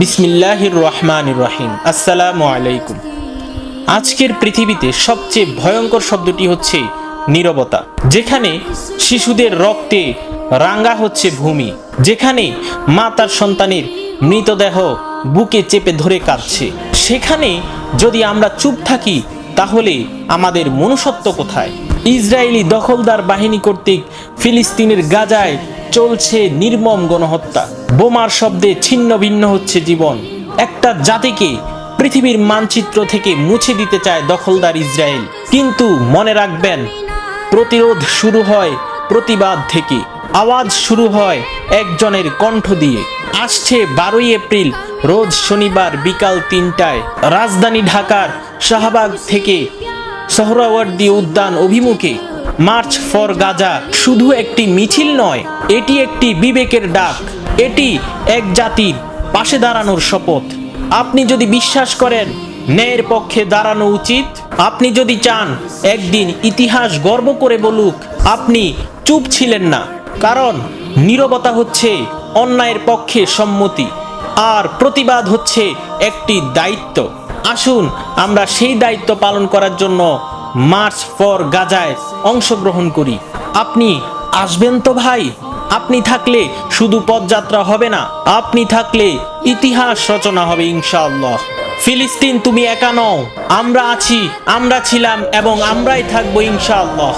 বিসমিল্লাহির রহমানির রহিম আসসালামু আলাইকুম আজকের পৃথিবীতে সবচেয়ে ভয়ঙ্কর শব্দটি হচ্ছে নীরবতা, যেখানে শিশুদের রক্তে রাঙ্গা হচ্ছে ভূমি, যেখানে মা তার সন্তানের মৃতদেহ বুকে চেপে ধরে কাঁদছে। সেখানে যদি আমরা চুপ থাকি, তাহলে আমাদের মনুষ্যত্ব কোথায়? ইসরায়েলি দখলদার বাহিনী কর্তৃক ফিলিস্তিনের গাজায় চলছে নির্মম গণহত্যা। বোমার শব্দে ছিন্ন ভিন্ন হচ্ছে জীবন। একটা জাতিকে পৃথিবীর মানচিত্র থেকে মুছে দিতে চায় দখলদার ইসরায়েল। কিন্তু মনে রাখবেন, প্রতিরোধ শুরু হয় প্রতিবাদ থেকে। আওয়াজ শুরু হয় একজনের কণ্ঠ দিয়ে। আসছে বারোই এপ্রিল, রোজ শনিবার বিকাল তিনটায়। রাজধানী ঢাকার শাহবাগ থেকে সোহরাওয়ার্দী উদ্যান অভিমুখে। মার্চ ফর গাজা শুধু একটি মিছিল নয় এটি একটি বিবেকের ডাক। এটি এক জাতির পাশে দাঁড়ানোর শপথ। আপনি যদি বিশ্বাস করেন, ন্যায়ের পক্ষে দাঁড়ানো উচিত। আপনি যদি চান, একদিন ইতিহাস গর্ব করে বলুক, আপনি চুপ ছিলেন না। কারণ নীরবতা হচ্ছে অন্যায়ের পক্ষে সম্মতি, আর প্রতিবাদ হচ্ছে একটি দায়িত্ব। আসুন, আমরা সেই দায়িত্ব পালন করার জন্য মার্চ ফর গাজায় অংশগ্রহণ করি। আপনি আসবেন তো ভাই? আপনি থাকলে শুধু পদযাত্রা হবে না, আপনি থাকলে ইতিহাস রচনা হবে ইনশাআল্লাহ। ফিলিস্তিন, তুমি একা নও, আমরা আছি, আমরা ছিলাম এবং আমরাই থাকব ইনশাআল্লাহ।